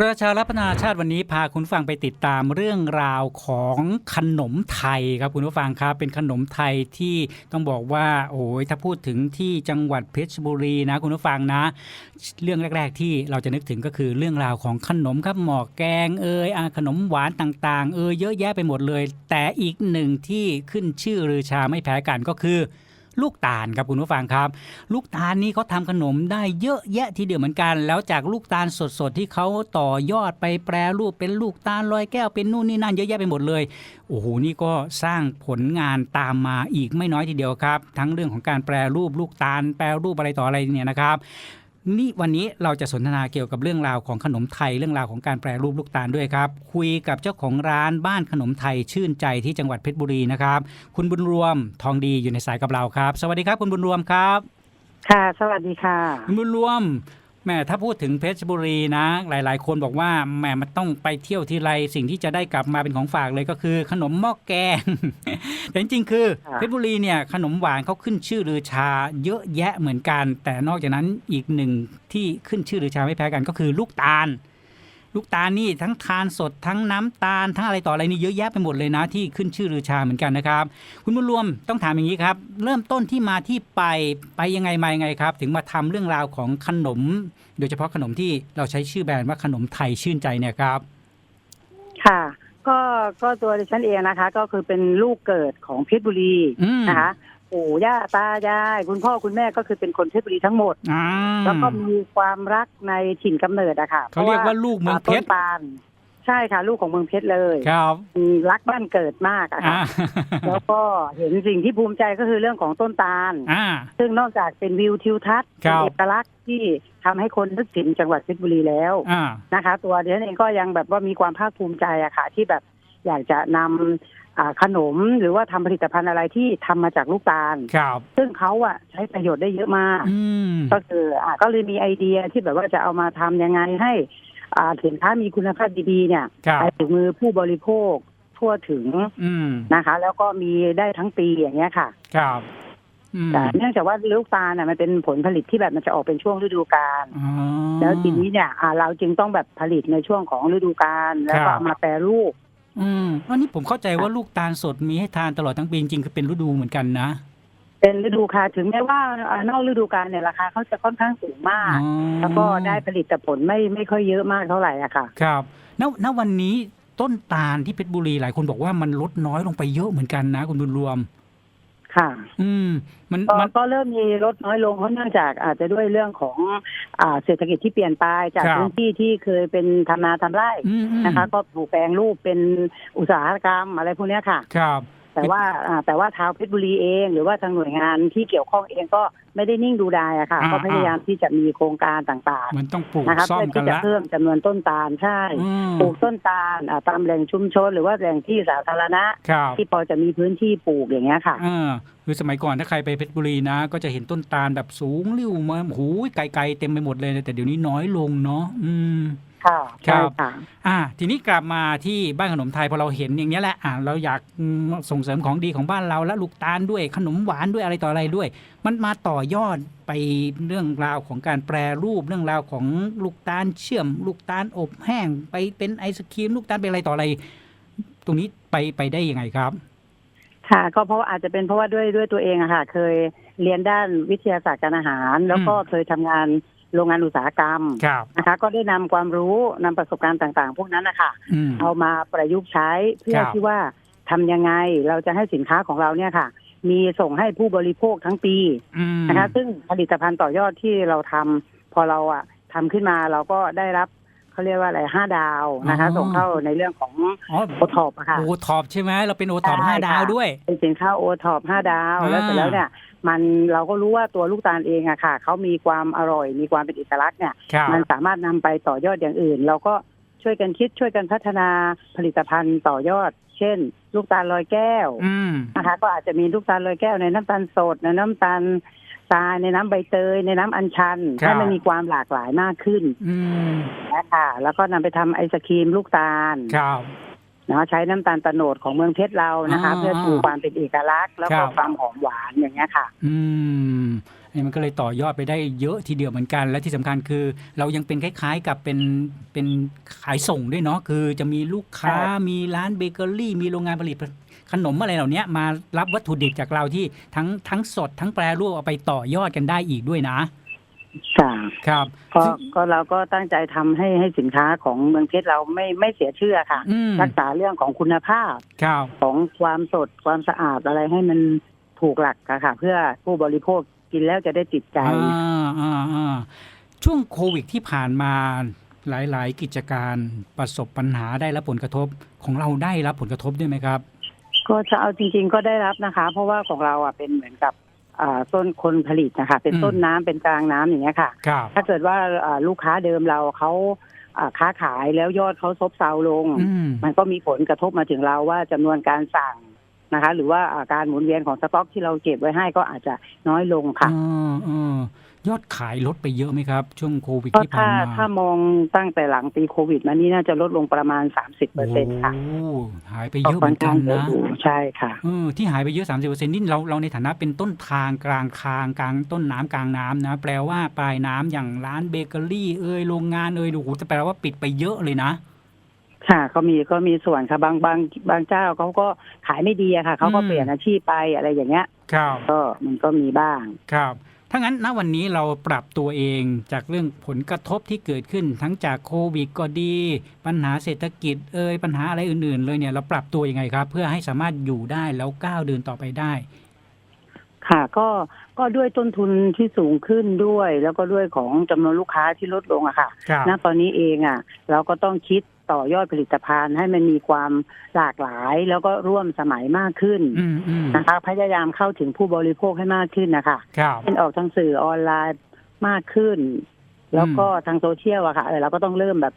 ประชารัฐนาชาติวันนี้พาคุณผู้ฟังไปติดตามเรื่องราวของขนมไทยครับคุณผู้ฟังครับเป็นขนมไทยที่ต้องบอกว่าโอ้ยถ้าพูดถึงที่จังหวัดเพชรบุรีนะคุณผู้ฟังนะ เรื่องแรก ๆ ที่เราจะนึกถึงก็คือเรื่องราวของขนมครับหมอกแกงเอยอขนมหวานต่าง ๆ เอยเยอะแยะไปหมดเลย แต่อีกหนึ่งที่ขึ้นชื่อรือชาไม่แพ้กันก็คือ ลูกตาลครับคุณผู้ฟังครับ ลูกตาลนี่เขาทำขนมได้เยอะแยะทีเดียวเหมือนกัน แล้วจากลูกตาลสดๆ ที่เขาต่อยอดไปแปรรูปเป็นลูกตาลลอยแก้วเป็นนู่นนี่นั่นเยอะแยะไปหมดเลยโอ้โหนี่ก็สร้างผลงานตามมาอีกไม่น้อยทีเดียวครับ ทั้งเรื่องของการแปรรูปลูกตาลแปรรูปอะไรต่ออะไรเนี่ยนะครับ นี่วันนี้เราจะสนทนาเกี่ยวกับเรื่องราวของขนมไทยเรื่องราวของการแปรรูปลูกตาลด้วยครับ คุยกับเจ้าของร้านบ้านขนมไทยชื่นใจที่จังหวัดเพชรบุรีนะครับ คุณบุญรวมทองดีอยู่ในสายกับเราครับ สวัสดีครับ คุณบุญรวมครับ ค่ะ สวัสดีค่ะ คุณบุญรวม แหม่ถ้าพูดถึงเพชรบุรีนะ หลาย ๆ คนบอกว่าแหมมันต้องไปเที่ยวทีไรสิ่งที่จะได้กลับมาเป็นของฝากเลยก็คือ ขนมหม้อแกง แต่จริงๆ คือค่ะเพชรบุรีเนี่ยขนมหวานเขาขึ้นชื่อลือชาเยอะแยะเหมือนกัน แต่นอกจากนั้นอีกหนึ่งที่ขึ้นชื่อลือชาไม่แพ้กันก็คือลูกตาล ลูกตาลนี่ทั้งทานสดทั้งน้ำตาล ทั้งอะไรต่ออะไรนี่เยอะแยะไปหมดเลยนะที่ขึ้นชื่อลือชาเหมือนกันนะครับ คุณบุญรวมต้องถามอย่างนี้ครับ เริ่มต้นที่มาที่ไปไปยังไงมายังไงครับ ถึงมาทำเรื่องราวของขนม โดยเฉพาะขนมที่เราใช้ชื่อแบรนด์ว่าขนมไทยชื่นใจเนี่ยครับ ค่ะก็ก็ตัวดิฉันเองนะคะ ก็คือเป็นลูกเกิดของเพชรบุรีนะคะ ปู่ย่าตายาย คุณพ่อคุณแม่ก็คือเป็นคนเพชรบุรีทั้งหมด อ่าแล้วก็มีความรักในถิ่นกำเนิดอะค่ะเขาเรียกว่าลูกเมืองเพชรต้นตาลใช่ค่ะ ลูกของเมืองเพชรเลยครับมีรักบ้านเกิดมากอะอ่าค่ะแล้วก็เห็นสิ่งที่ภูมิใจก็คือเรื่องของต้นตาล อ่า ซึ่งนอกจากเป็นวิวทิวทัศน์ครัเป็นบ เอกลักษณ์ที่ทำให้คนนึกถึงจังหวัดเพชรบุรีแล้วอ่า นะคะ ตัวดิฉันเองก็ยังแบบว่ามีความภาคภูมิใจอะค่ะ ที่แบบอยากจะนำอ่า ขนมหรือว่าทำผลิตภัณฑ์อะไรที่ทำมาจากลูกตาลครับ ซึ่งเขาอะใช้ประโยชน์ได้เยอะมากอืมก็คืออ่าก็เลยมีไอเดียที่แบบว่าจะเอามาทำยังไงให้ อ่าสินค้ามีคุณภาพดีๆเนี่ยครับไปถึงมือผู้บริโภคทั่วถึงอืมนะคะ แล้วก็มีได้ทั้งปีอย่างเงี้ยค่ะ ครับอืมแต่เนื่องจากว่าลูกตาลน่ะมันเป็นผลผลิตที่แบบมันจะออกเป็นช่วงฤดูกาลอ๋อแล้วทีนี้เนี่ยอ่าเราจึงต้องแบบผลิตในช่วงของฤดูกาลแล้วก็ครับเอามาแปรรูป อืมอันนี้ผมเข้าใจว่าลูกตาลสดมีให้ทานตลอดทั้งปีจริงๆคือเป็นฤดูเหมือนกันนะ เป็นฤดูกาลถึงแม้ว่าอ่านอกฤดูกาลเนี่ยราคาเขาจะค่อนข้างสูงมาก อ๋อ แล้วก็ได้ผลิตผลไม่ไม่ค่อยเยอะมากเท่าไหร่อะค่ะ ครับณณวันนี้ต้นตาลที่เพชรบุรีหลายคนบอกว่ามันลดน้อยลงไปเยอะเหมือนกันนะ คุณบุญรวม ค่ะ อืม มันก็มัน ก็เริ่มมีลดน้อยลงเพราะเนื่องจากอาจจะด้วยเรื่องของอ่าเศรษฐกิจที่เปลี่ยนไปจากครับ พื้นที่ที่เคยเป็นทำนาทำไร่อืมอืมนะคะ ก็ปลูกแปลงรูปเป็นอุตสาหกรรมอะไรพวกเนี้ยค่ะ ครับ แต่ว่าอ่าแต่ว่าชาวเพชรบุรีเอง หรือว่าทางหน่วยงานที่เกี่ยวข้องเองก็ไม่ได้นิ่งดูดายอะค่ะอ่าก็พยายามที่จะมีโครงการต่างมันต้องปลูกๆนะคะซ่อเพื่มอกัที่นจะละเพิ่มจำนวนต้นตาลใช่อืมปลูกต้นตาลอ่าตามแหล่งชุมชน หรือว่าแหล่งที่สาธารณะครับที่พอจะมีพื้นที่ปลูกอย่างเงี้ยค่ะเออคือสมัยก่อนถ้าใครไปเพชรบุรีนะ ก็จะเห็นต้นตาลแบบสูงริ้วมาโอ้โหไกลๆเต็มไปหมดเลยแต่เดี๋ยวนี้น้อยลงเนาะอืม ค่ะครัใช่บค่ะอ่า ทีนี้กลับมาที่บ้านขนมไทยพอเราเห็นอย่างนี้ยแหละอ่าเราอยากอืมส่งเสริมของดีของบ้านเราและลูกตาลด้วยขนมหวานด้วยอะไรต่ออะไรด้วย มันมาต่อยอดไปเรื่องราวของการแปรรูปเรื่องราวของลูกตาลเชื่อม ลูกตาลอบแห้ง ไปเป็นไอศครีม ลูกตาลเป็นอะไรต่ออะไร ตรงนี้ไปไปได้ยังไงครับ ค่ะ ก็เพราะว่าอาจจะเป็นเพราะว่าด้วยด้วยตัวเองอะค่ะ เคยเรียนด้านวิทยาศาสตร์การอาหาร แล้วก็อืมเคยทำงาน โรงงานอุตสาหกรรมครับนะคะ ก็ได้นำความรู้นำประสบการณ์ต่างๆ พวกนั้นนะคะอืมเอามาประยุกต์ใช้เพื่อครับที่ว่าทำยังไงเราจะให้สินค้าของเราเนี่ยค่ะ มีส่งให้ผู้บริโภคทั้งปีอืมนะคะ ซึ่งผลิตภัณฑ์ต่อยอดที่เราทำพอเราอะทำขึ้นมาเราก็ได้รับเขาเรียกว่าอะไรห้าดาวนะคะอ๋อส่งเข้าในเรื่องของอ๋อโอท็อปอะค่ะโอท็อปใช่ไหมเราเป็นโอท็อปใช่ห้าดาวค่ะด้วย เป็นสินค้าโอท็อปห้าดาวอ่าแล้วเสร็จแล้วเนี่ย มันเราก็รู้ว่าตัวลูกตาลเองอะค่ะเขามีความอร่อย มีความเป็นเอกลักษณ์เนี่ยครับมันสามารถนำไปต่อยอดอย่างอื่น เราก็ช่วยกันคิดช่วยกันพัฒนาผลิตภัณฑ์ต่อยอด เช่น ลูกตาลลอยแก้วอืมนะคะ ก็อาจจะมีลูกตาลลอยแก้วในน้ำตาลสดในน้ำตาลทรายในน้ำใบเตยในน้ำอัญชันครับให้มันมีความหลากหลายมากขึ้นอืมนะคะแล้วก็นำไปทำไอศครีมลูกตาลครับเนาะใช้น้ำตาลตะโนดของเมืองเพชรเรานะคะอ่าเพื่อชูความเป็นเอกลักษณ์ แล้วครัก็บความหอมหวานอย่างเงี้ยค่ะ อืมนี่มันก็เลยต่อยอดไปได้เยอะทีเดียวเหมือนกัน และที่สำคัญคือ เรายังเป็นคล้ายๆกับเป็นเป็นขายส่งด้วยเนาะคือจะมีลูกค้าใช่มีร้านเบเกอรี่ มีโรงงานผลิตขนมอะไรเหล่านี้มารับวัตถุดิบจากเราที่ทั้งทั้งสดทั้งแปรรูปเอาไปต่อยอดกันได้อีกด้วยนะ ค่ะครับ ก็ซึ่งก็เราก็ตั้งใจทำให้ให้สินค้าของเมืองเพชรเราไม่ไม่เสียชื่อค่ะอืมรักษาเรื่องของคุณภาพครับของความสดความสะอาดอะไรให้มันถูกหลักอะค่ะ เพื่อผู้บริโภคกินแล้วจะได้ติดใจอ่าอ่าอ่าช่วงโควิดที่ผ่านมาหลาย ๆ กิจการประสบปัญหาได้รับผลกระทบของเราได้รับผลกระทบด้วยไหมครับ ก็จะเอาจริง ๆ ก็ได้รับนะคะ เพราะว่าของเราอะเป็นเหมือนกับอ่า ต้นคนผลิตนะคะ เป็นอืมต้นน้ำเป็นกลางน้ำอย่างเงี้ยค่ะครับถ้าเกิดว่าอ่าลูกค้าเดิมเราเขาอ่าค้าขายแล้วยอดเขาซบเซาลงอืมมันก็มีผลกระทบมาถึงเราว่าจำนวนการสั่งนะคะ หรือว่าอ่าการหมุนเวียนของสต็อกที่เราเก็บไว้ให้ก็อาจจะน้อยลงค่ะอ่าอ่า ยอดขายลดไปเยอะไหมครับ ช่วงโควิดก็ที่ผ่าถ้านมาถ้ามองตั้งแต่หลังปีโควิดมานี่น่าจะลดลงประมาณ 30เปอร์เซ็นต์ค่ะโอ้หายไปเยอะเหมือนกันเยอะนะอยู่ใช่ค่ะ เออที่หายไปเยอะ 30เปอร์เซ็นต์นี่เราเราในฐานะเป็นต้นทางกลางคางกลางต้นน้ำกลางน้ำนะ แปลว่าปลายน้ำอย่างร้านเบเกอรี่เอ่ยโรงงานเอ่ยดูโอ้โหจะแปลว่าปิดไปเยอะเลยนะ ค่ะก็มีก็มีส่วนค่ะบางบางบางเจ้าเขาก็ขายไม่ดีอะค่ะเขาก็อืม เปลี่ยนอาชีพไปอะไรอย่างเงี้ย ครับก็มันก็มีบ้าง ครับ ถ้างั้นณวันนี้เราปรับตัวเองจากเรื่องผลกระทบที่เกิดขึ้นทั้งจากโควิดก็ดี ปัญหาเศรษฐกิจเอ่ยปัญหาอะไรอื่น ๆ เลยเนี่ยเราปรับตัวยังไงครับ เพื่อให้สามารถอยู่ได้แล้วก้าวเดินต่อไปได้ ค่ะ ก็ก็ด้วยต้นทุนที่สูงขึ้นด้วย แล้วก็ด้วยของจำนวนลูกค้าที่ลดลงอะค่ะครับณตอนนี้เองอะเราก็ต้องคิด ต่อยอดผลิตภัณฑ์ ให้มันมีความหลากหลายแล้วก็ร่วมสมัยมากขึ้นอืมอืมนะคะ พยายามเข้าถึงผู้บริโภคให้มากขึ้นนะคะครับเป็นออกทางสื่อออนไลน์มากขึ้น แล้วก็ทางโซเชียลอะค่ะเออเราก็ต้องเริ่มแบบ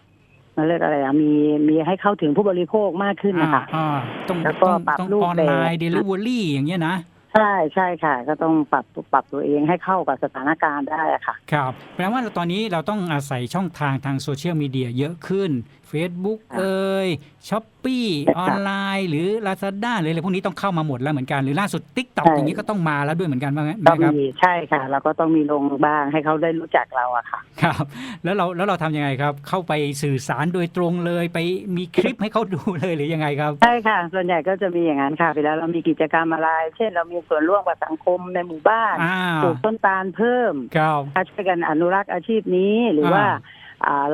มันเรียกอะไรอะมีมีให้เข้าถึงผู้บริโภคมากขึ้นนะคะอ่าอ่าต้องแล้วก็ต้องปรับต้องรูปออนไลน์แบบเดลิเวอรี่อย่างเงี้ยนะใช่ใช่ค่ะ ก็ต้องปรับปรับตัวเองให้เข้ากับสถานการณ์ได้อะค่ะ ครับแปลว่าตอนนี้เราต้องอาศัยช่องทางทางโซเชียลมีเดียเยอะขึ้น Facebook ค่ะเอ่ยช้อปปี้ค่ะออนไลน์ หรือ Lazada หรืออะไรพวกนี้ต้องเข้ามาหมดแล้วเหมือนกันหรือล่าสุด t ิ k t o k ใช่อย่างนี้ก็ต้องมาแล้วด้วยเหมือนกันว่างั้นไหมก็ครับมีใช่ค่ะ เราก็ต้องมีลงบ้างให้เขาได้รู้จักเราอะค่ะครับ แล้วเราแล้วเราทำยังไงครับ เข้าไปสื่อสารโดยตรงเลยไปมีคลิปให้เขาดูเลยหรือยังไงครับ ใช่ค่ะ ส่วนใหญ่ก็จะมีอย่างนั้นค่ะเวลาเรามีกิจกรรมอะไร เช่น เรามีส่วนร่วมกับสังคมในหมู่บ้านอ่าปลูกต้นตาลเพิ่มครับ ช่วยกันอนุรักษ์อาชีพนี้หรือว่า อ่าอ่า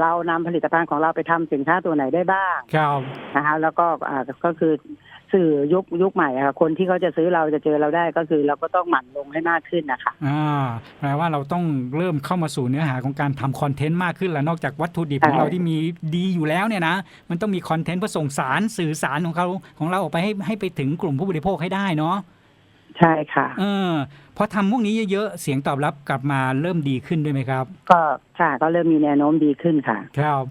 เรานำผลิตภัณฑ์ของเราไปทำสินค้าตัวไหนได้บ้างครับนะคะแล้วก็อ่าก็คือสื่อยุคยุคใหม่อะค่ะคนที่เขาจะซื้อเราจะเจอเราได้ก็คือเราก็ต้องหมั่นลงให้มากขึ้นนะคะอ่าแปลว่าเราต้องเริ่มเข้ามาสู่เนื้อหาของการทำคอนเทนต์มากขึ้นแล้วนอกจากวัตถุดิบของใช่เราที่มีดีอยู่แล้วเนี่ยนะมันต้องมีคอนเทนต์เพื่อส่งสารสื่อสารของเขาของเราออกไปให้ให้ไปถึงกลุ่มผู้บริโภคให้ได้เนาะ ใช่ค่ะเออพอทำพวกนี้เยอะๆ เสียงตอบรับกลับมาเริ่มดีขึ้นด้วยไหมครับ ก็ค่ะก็เริ่มมีแนวโน้มดีขึ้นค่ะ ครับ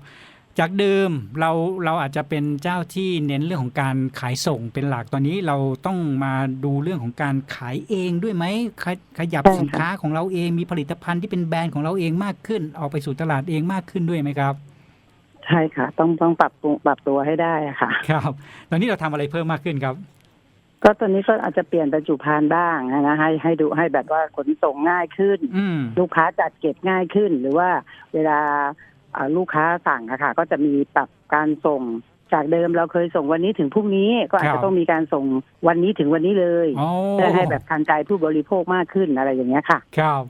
จากเดิมเราเราอาจจะเป็นเจ้าที่เน้นเรื่องของการขายส่งเป็นหลักตอนนี้เราต้องมาดูเรื่องของการขายเองด้วยไหมขยขยับใช่ค่ะ สินค้าของเราเองมีผลิตภัณฑ์ที่เป็นแบรนด์ของเราเองมากขึ้น ออกไปสู่ตลาดเองมากขึ้นด้วยไหมครับ ใช่ค่ะ ต้องต้องปรับปรุงปรับตัวให้ได้อะค่ะ ครับ ตอนนี้เราทำอะไรเพิ่มมากขึ้นครับ ก็ตอนนี้ก็อาจจะเปลี่ยนบรรจุภัณฑ์บ้างนะให้ให้ดูให้แบบว่าขนส่งง่ายขึ้นอืมลูกค้าจัดเก็บง่ายขึ้น หรือว่าเวลาอ่าลูกค้าสั่งอะค่ะ ก็จะมีปรับการส่งจากเดิมเราเคยส่งวันนี้ถึงพรุ่งนี้ก็อาจครัจะบต้องมีการส่งวันนี้ถึงวันนี้เลยโอ้เพื่อให้แบบทันใจผู้บริโภคมากขึ้นอะไรอย่างเงี้ยค่ะ ครับ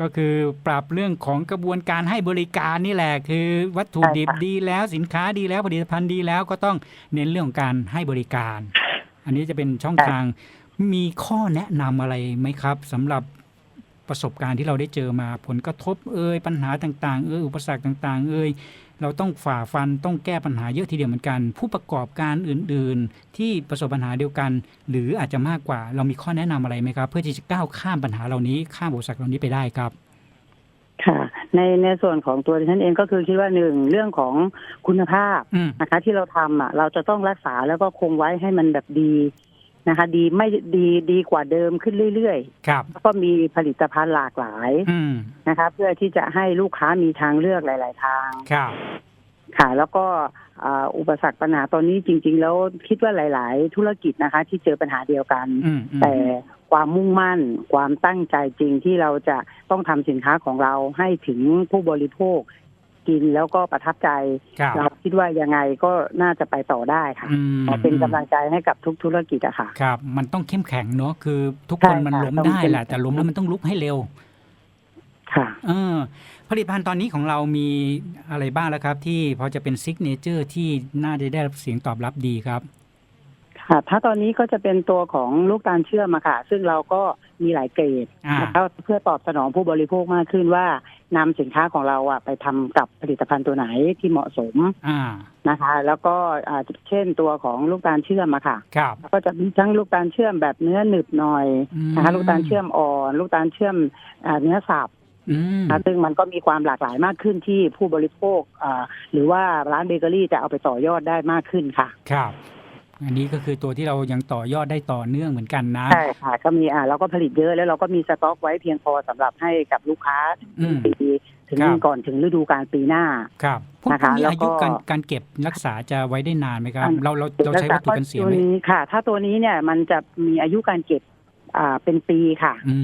ก็คือปรับเรื่องของกระบวนการให้บริการนี่แหละ คือวัตถุดิบใช่ค่ะดีแล้วสินค้าดีแล้วผลิตภัณฑ์ดีแล้วก็ต้องเน้นเรื่องของการให้บริการ อันนี้จะเป็นช่องทางมีข้อแนะนำอะไรไหมครับสำหรับประสบการณ์ที่เราได้เจอมาผลกระทบเอ่ยปัญหาต่างๆเอ่ยอุปสรรคต่าง ๆ เอ่ยเราต้องฝ่าฟันต้องแก้ปัญหาเยอะทีเดียวเหมือนกัน ผู้ประกอบการอื่น ๆ ที่ประสบปัญหาเดียวกัน หรืออาจจะมากกว่า เรามีข้อแนะนำอะไรไหมครับ เพื่อที่จะก้าวข้ามปัญหาเหล่านี้ข้ามอุปสรรคเหล่านี้ไปได้ครับ ค่ะ ในในส่วนของตัวดิฉันเองก็คือคิดว่าหนึ่งเรื่องของคุณภาพอืม นะคะ ที่เราทำอะ เราจะต้องรักษาแล้วก็คงไว้ให้มันแบบดีนะคะ ดีไม่ดีดีกว่าเดิมขึ้นเรื่อยครับ ๆแล้วก็มีผลิตภัณฑ์หลากหลายอืม นะคะ เพื่อที่จะให้ลูกค้ามีทางเลือกหลาย ๆ ทาง ครับ ค่ะ แล้วก็อ่าอุปสรรคปัญหาตอนนี้จริง ๆ แล้วคิดว่าหลาย ๆ ธุรกิจนะคะ ที่เจอปัญหาเดียวกันอืมอืมแต่ความมุ่งมั่น ความตั้งใจจริงที่เราจะต้องทำสินค้าของเราให้ถึงผู้บริโภคกินแล้วก็ประทับใจครับเราคิดว่ายังไงก็น่าจะไปต่อได้ค่ะอืมขอเป็นกำลังใจให้กับทุกธุรกิจอะค่ะครับ มันต้องเข้มแข็งเนาะคือทุกใช่คนมันค่ะล้มต้องได้เข้มแหละแข็งแต่ล้มแล้วมันต้องลุกให้เร็ว ค่ะเออผลิตภัณฑ์ตอนนี้ของเรามีอะไรบ้างแล้วครับ ที่พอจะเป็นซิกเนเจอร์ที่น่าจะได้รับเสียงตอบรับดีครับ ค่ะ ถ้าตอนนี้ก็จะเป็นตัวของลูกตาลเชื่อมอะค่ะ ซึ่งเราก็มีหลายเกรดอ่านะคะเพื่อตอบสนองผู้บริโภคมากขึ้นว่านำสินค้าของเราอะไปทำกับผลิตภัณฑ์ตัวไหนที่เหมาะสมอ่านะคะ แล้วก็อ่าเช่นตัวของลูกตาลเชื่อมอะค่ะครับก็จะมีทั้งลูกตาลเชื่อมแบบเนื้อหนึบหน่อยอืมนะคะ ลูกตาลเชื่อมอ่อน ลูกตาลเชื่อมอ่าเนื้อสับอืม นะซึ่งมันก็มีความหลากหลายมากขึ้นที่ผู้บริโภคอ่าหรือว่าร้านเบเกอรี่จะเอาไปต่อยอดได้มากขึ้นค่ะ ครับ อันนี้ก็คือตัวที่เรายังต่อยอดได้ต่อเนื่องเหมือนกันนะใช่ค่ะ ก็มีอ่าเราก็ผลิตเยอะแล้วเราก็มีสต็อกไว้เพียงพอสำหรับให้กับลูกค้าอืมปีถึงครับก่อนถึงฤดูกาลปีหน้าครับพวกนะคะนี้แล้วอายุก็การการเก็บรักษาจะไว้ได้นานไหมครับอันเราเราเราใช้วัตถุกันเสียตัวไหมนี้ค่ะ ถ้าตัวนี้เนี่ยมันจะมีอายุการเก็บ อ่าเป็นปีค่ะ อื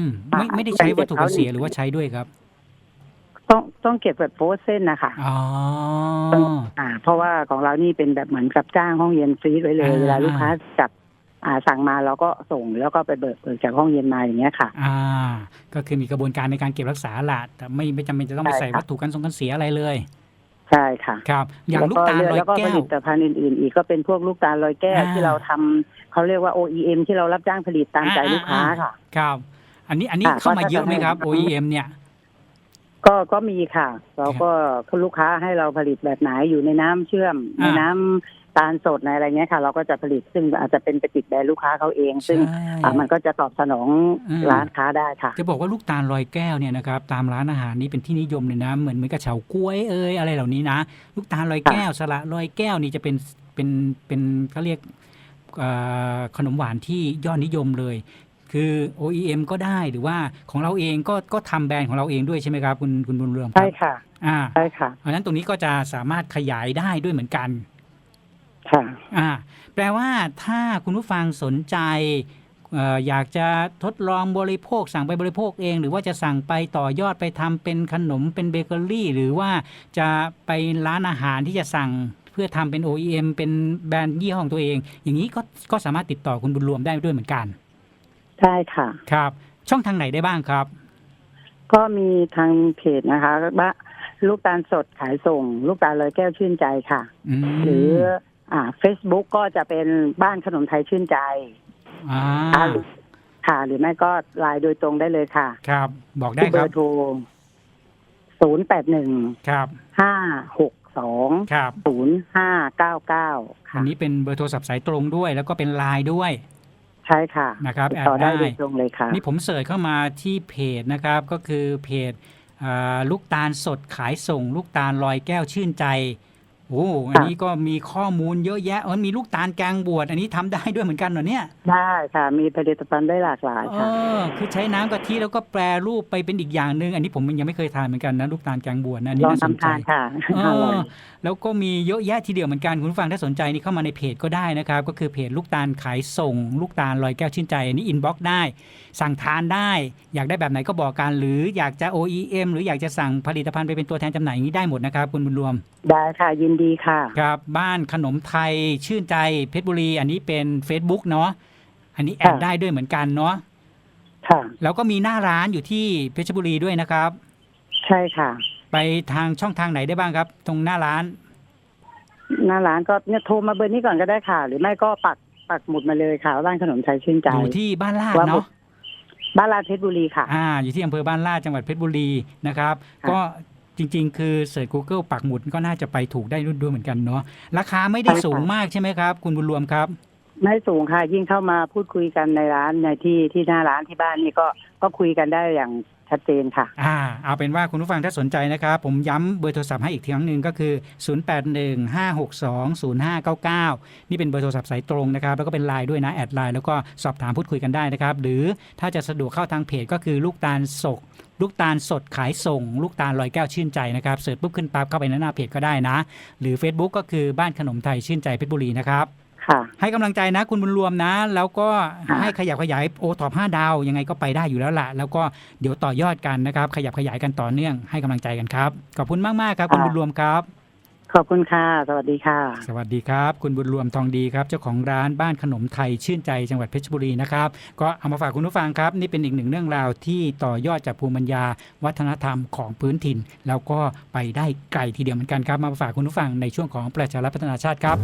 มไม่อ่าไม่ได้ใช้วัตถุกันเสียเขาหรือว่าใช้ด้วยครับ ต้องต้องเก็บแบบโพสเส้นนะคะอ๋ออ่า เพราะว่าของเรานี่เป็นแบบเหมือนกับจ้างห้องเย็นฟรีซไว้เลยอ่าเวลาลูกค้าจับอ่าสั่งมาเราก็ส่งแล้วก็ไปเบิกเบิกจากห้องเย็นมาอย่างเงี้ยค่ะ อ่า ก็คือมีกระบวนการในการเก็บรักษาแหละแต่ไม่ไม่จำเป็นจะต้องไปใช่ใส่ค่ะวัตถุกันทรงกันเสียอะไรเลย ใช่ค่ะครับ อย่างลูกตาลลอยแล้วก็แก้ผวลิตภัณฑ์อื่นๆ อีกก็เป็นพวกลูกตาลลอยแก้วอ่าที่เราทำเขาเรียกว่า OEM ที่เรารับจ้างผลิตตามใจอ่าลูกค้าอ่าค่ะ ครับ อันนี้อันนี้ค่ะเข้ามาก็จะเยอะไหมครับให้ OEM เนี่ยก็ก็มีค่ะ เราก็ลูกค้าให้เราผลิตแบบไหนอยู่ในน้ำเชื่อมในอ่าน้ำ ตาลสดในอะไรเงี้ยค่ะ เราก็จะผลิตซึ่งอาจจะเป็นไปติดแบรนด์ลูกค้าเขาเอง ซึ่งใช่อ่ามันก็จะตอบสนองอืมร้านค้าได้ค่ะ จะบอกว่าลูกตาลลอยแก้วเนี่ยนะครับตามร้านอาหารนี่เป็นที่นิยมเลยนะเหมือนเหมือนกับเฉาก้วยเอ้ยอะไรเหล่านี้นะ ลูกตาลลอยแก้วสละลอยแก้วนี่จะเป็นเป็นเป็นเขาเรียกเอ่อขนมหวานที่ยอดนิยมเลย คือ OEM ก็ได้หรือว่าของเราเองก็ก็ทำแบรนด์ของเราเองด้วยใช่ไหมครับคุณคุณบุญเรืองครัใช่บค่ะอ่าใช่ค่ะเพราะฉะนั้นตรงนี้ก็จะสามารถขยายได้ด้วยเหมือนกัน ค่ะอ่าแปลว่าถ้าคุณผู้ฟังสนใจเอออยากจะทดลองบริโภคสั่งไปบริโภคเอง หรือว่าจะสั่งไปต่อยอดไปทำเป็นขนมเป็นเบเกอรี่ หรือว่าจะไปร้านอาหารที่จะสั่งเพื่อทำเป็น OEM เป็นแบรนด์ยี่ห้อของตัวเอง อย่างนี้ก็ก็สามารถติดต่อคุณบุญรวมได้ด้วยเหมือนกันใช่ค่ะ ครับ ช่องทางไหนได้บ้างครับ ก็มีทางเพจนะคะว่าลูกตาลสดขายส่ง ลูกตาลลอยแก้วชื่นใจค่ะ อืม หรือ อ่า Facebook ก็จะเป็นบ้านขนมไทยชื่นใจอ่าอ่าค่ะ หรือไม่ก็ไลน์โดยตรงได้เลยค่ะครับ บอกได้ที่คเบรัอบร์โทรศูนย์แปดหนึ่งครับห้าหกสองครับ ศูนย์ห้าเก้าเก้าอัค่ะนนี้เป็นเบอร์โทรศัพท์สายตรงด้วย แล้วก็เป็นไลน์ด้วย ใช่ค่ะนะครับติดแอต่อดได้ ได้โดยตรงเลยค่ะ นี่ผมเสิร์ชเข้ามาที่เพจนะครับ ก็คือเพจอ่าลูกตาลสดขายส่ง ลูกตาลลอยแก้วชื่นใจ โอ้อันนี้ก็มีข้อมูลเยอะแยะเออมีลูกตาลแกงบวชอันนี้ทำได้ด้วยเหมือนกันเหรอเนี่ย ได้ค่ะ มีผลิตภัณฑ์ได้หลากหลายเอค่ะอคือใช้น้ำกะทิแล้วก็แปรรูปไปเป็นอีกอย่างหนึ่งอันนี้ผมยังไม่เคยทานเหมือนกันนะลูกตาลแกงบวชนะอันนี้ลองน่าสนทำใจทานค่ะเออร่อยอ แล้วก็มีเยอะแยะทีเดียวเหมือนกันคุณผู้ฟังถ้าสนใจนี่เข้ามาในเพจก็ได้นะครับ ก็คือเพจลูกตาลขายส่ง ลูกตาลลอยแก้วชื่นใจอันนี้อินบ็อกซ์ได้ สั่งทานได้ อยากได้แบบไหนก็บอกกัน หรืออยากจะ OEM หรืออยากจะสั่งผลิตภัณฑ์ไปเป็นตัวแทนจำหน่ายอย่างนี้ได้หมดนะครับคุณบุญรวม ได้ค่ะยินดีค่ะ ครับบ้านขนมไทยชื่นใจเพชรบุรี อันนี้เป็น Facebook เนาะอันนี้แอดค่ะได้ด้วยเหมือนกันเนาะค่ะแล้วก็มีหน้าร้านอยู่ที่เพชรบุรีด้วยนะครับ ใช่ค่ะ ไปทางช่องทางไหนได้บ้างครับ ตรงหน้าร้าน หน้าร้านก็เนี่ยโทรมาเบอร์นี้ก่อนก็ได้ค่ะ หรือไม่ก็ปักปักหมุดมาเลยค่ะร้านขนมไทยชื่นใจอยู่ที่บ้านลาดว่าหมเนาะดบ้านลาดเพชรบุรีค่ะอ่าอยู่ที่อำเภอบ้านลาดจังหวัดเพชรบุรีนะครับค่ะก็จริง ๆ คือเสิร์ช Google ปักหมุดก็น่าจะไปถูกได้ด้วยเหมือนกันเนาะราคาไม่ได้สูงมากใช่ไหมครับ คุณบุญรวมครับ ไม่สูงค่ะยิ่งเข้ามาพูดคุยกันในร้านในที่ที่หน้าร้านที่บ้านนี่ก็ก็คุยกันได้อย่างชัดเจนค่ะ อ่า เอาเป็นว่าคุณผู้ฟังถ้าสนใจนะครับ ผมย้ำเบอร์โทรศัพท์ให้อีกครั้งหนึ่งก็คือ 0815620599 นี่เป็นเบอร์โทรศัพท์สายตรงนะครับ แล้วก็เป็นไลน์ด้วยนะ แอดไลน์แล้วก็สอบถามพูดคุยกันได้นะครับ หรือถ้าจะสะดวกเข้าทางเพจก็คือลูกตาลสกลูกตาลสดขายส่ง ลูกตาลลอยแก้วชื่นใจนะครับเสิร์ชปุ๊บขึ้นปั๊บเข้าไปในหน้าเพจก็ได้นะ หรือ Facebook ก็คือบ้านขนมไทยชื่นใจเพชรบุรีนะครับ ค่ะ ให้กำลังใจนะ คุณบุญรวมนะ แล้วก็ค่ะ ให้ขยับขยายโอท็อป5ดาว ยังไงก็ไปได้อยู่แล้วล่ะ แล้วก็เดี๋ยวต่อยอดกันนะครับ ขยับขยายกันต่อเนื่องให้กำลังใจกันครับ ขอบคุณมากๆครับ คุณบุญรวมครับ ขอบคุณค่ะ สวัสดีค่ะ สวัสดีครับ คุณบุญรวมทองดีครับ เจ้าของร้านบ้านขนมไทยชื่นใจจังหวัดเพชรบุรีนะครับ ก็เอามาฝากคุณผู้ฟังครับ นี่เป็นอีกหนึ่งเรื่องราวที่ต่อยอดจากภูมิปัญญา วัฒนธรรมของพื้นถิ่น แล้วก็ไปได้ไกลทีเดียวเหมือนกันครับ มาฝากคุณผู้ฟังในช่วงของประชารัฐพัฒนาชาติครับ